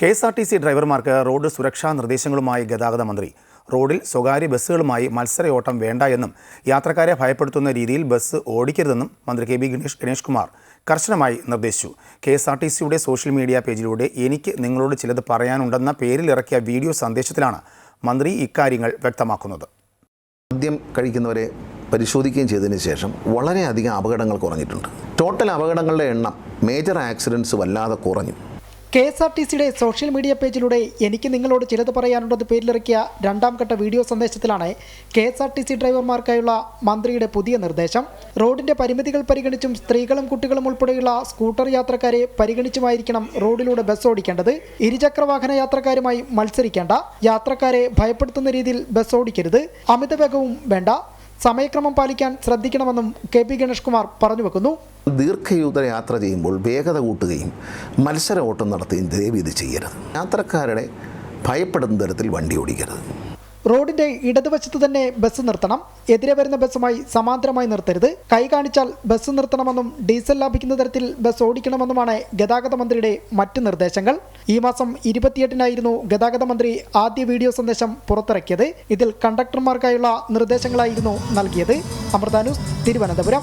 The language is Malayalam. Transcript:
K S R T C ഡ്രൈവർമാർക്ക് road സുരക്ഷാ നിർദ്ദേശങ്ങളുമായി ഗതാഗത മന്ത്രി. റോഡിൽ സ്വകാര്യ ബസ്സുകളുമായി മത്സരയോട്ടം വേണ്ട എന്നും യാത്രക്കാരെ ഭയപ്പെടുത്തുന്ന രീതിയിൽ ബസ് ഓടിക്കരുതെന്നും മന്ത്രി കെ ബി ഗണേഷ് ഗണേഷ് കുമാർ കർശനമായി നിർദ്ദേശിച്ചു. കെ എസ് ആർ ടി സിയുടെ സോഷ്യൽ മീഡിയ പേജിലൂടെ എനിക്ക് നിങ്ങളോട് ചിലത് പറയാനുണ്ടെന്ന പേരിൽ ഇറക്കിയ വീഡിയോ സന്ദേശത്തിലാണ് മന്ത്രി ഇക്കാര്യങ്ങൾ വ്യക്തമാക്കുന്നത്. മദ്യം കഴിക്കുന്നവരെ പരിശോധിക്കുകയും ചെയ്തതിന് ശേഷം വളരെയധികം അപകടങ്ങൾ കുറഞ്ഞിട്ടുണ്ട്. ടോട്ടൽ അപകടങ്ങളുടെ എണ്ണം മേജർ ആക്സിഡൻസ് വല്ലാതെ കുറഞ്ഞു. കെ എസ് ആർ ടി സിയുടെ സോഷ്യൽ മീഡിയ പേജിലൂടെ എനിക്ക് നിങ്ങളോട് ചിലത് പറയാനുള്ളത് പേരിലിറക്കിയ രണ്ടാം ഘട്ട video സന്ദേശത്തിലാണ് K S R T C ഡ്രൈവർമാർക്കായുള്ള മന്ത്രിയുടെ പുതിയ നിർദ്ദേശം. റോഡിന്റെ പരിമിതികൾ പരിഗണിച്ചും സ്ത്രീകളും കുട്ടികളും ഉൾപ്പെടെയുള്ള സ്കൂട്ടർ യാത്രക്കാരെ പരിഗണിച്ചുമായിരിക്കണം റോഡിലൂടെ ബസ് ഓടിക്കേണ്ടത്. ഇരുചക്ര വാഹന യാത്രക്കാരുമായി മത്സരിക്കേണ്ട. യാത്രക്കാരെ ഭയപ്പെടുത്തുന്ന രീതിയിൽ ബസ് ഓടിക്കരുത്. അമിതവേഗവും വേണ്ട. സമയക്രമം പാലിക്കാൻ ശ്രദ്ധിക്കണമെന്നും കെ പി ഗണേഷ് കുമാർ പറഞ്ഞു വെക്കുന്നു. ദീർഘയൂത യാത്ര ചെയ്യുമ്പോൾ വേഗത കൂട്ടുകയും മത്സര ഓട്ടം നടത്തുകയും ദയവ് ഇത് ചെയ്യരുത്. യാത്രക്കാരുടെ ഭയപ്പെടുന്ന തരത്തിൽ വണ്ടി ഓടിക്കരുത്. റോഡിന്റെ ഇടതുവശത്ത് തന്നെ ബസ് നിർത്തണം. എതിരെ വരുന്ന ബസ്സുമായി സമാന്തരമായി നിർത്തരുത്. കൈ കാണിച്ചാൽ ബസ് നിർത്തണമെന്നും ഡീസൽ ലാഭിക്കുന്ന തരത്തിൽ ബസ് ഓടിക്കണമെന്നുമാണ് ഗതാഗത മന്ത്രിയുടെ മറ്റ് നിർദ്ദേശങ്ങൾ. ഈ മാസം ഇരുപത്തിയെട്ടിനായിരുന്നു ഗതാഗത മന്ത്രി ആദ്യ വീഡിയോ സന്ദേശം പുറത്തിറക്കിയത്. ഇതിൽ കണ്ടക്ടർമാർക്കായുള്ള നിർദ്ദേശങ്ങളായിരുന്നു നൽകിയത്. അമൃത തിരുവനന്തപുരം.